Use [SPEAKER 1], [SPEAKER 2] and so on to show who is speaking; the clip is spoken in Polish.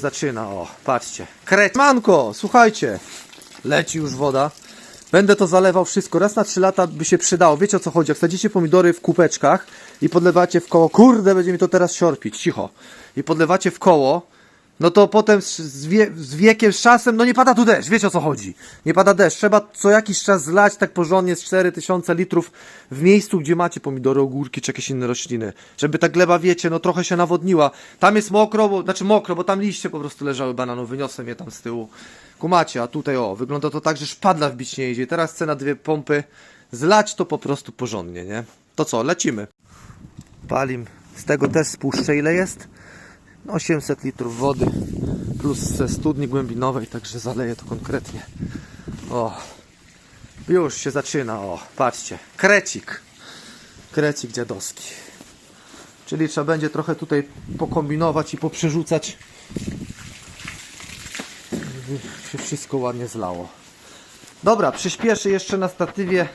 [SPEAKER 1] Zaczyna, o, patrzcie. Kretmanko, słuchajcie. Leci już woda. Będę to zalewał wszystko. Raz na trzy lata by się przydało. Wiecie o co chodzi? Jak sadzicie pomidory w kupeczkach i podlewacie w koło, kurde, będzie mi to teraz siorpić, cicho. I podlewacie w koło, no to potem z, wie, z wiekiem, z czasem, no nie pada tu deszcz, wiecie o co chodzi. Nie pada deszcz. Trzeba co jakiś czas zlać tak porządnie z 4000 litrów w miejscu, gdzie macie pomidory, ogórki czy jakieś inne rośliny. Żeby ta gleba, wiecie, no trochę się nawodniła. Tam jest mokro, bo, znaczy mokro, bo tam liście po prostu leżały bananów, wyniosłem je tam z tyłu. Kumacie, a tutaj o, wygląda to tak, że szpadla wbić nie idzie. Teraz chcę na dwie pompy zlać to po prostu porządnie, nie? To co, lecimy. Palim. Z tego też spuszczę ile jest. No 800 litrów wody plus ze studni głębinowej, także zaleję to konkretnie. O, już się zaczyna, o, patrzcie, krecik, krecik dziadowski. Czyli trzeba będzie trochę tutaj pokombinować i poprzerzucać, żeby się wszystko ładnie zlało. Dobra, przyspieszę jeszcze na statywie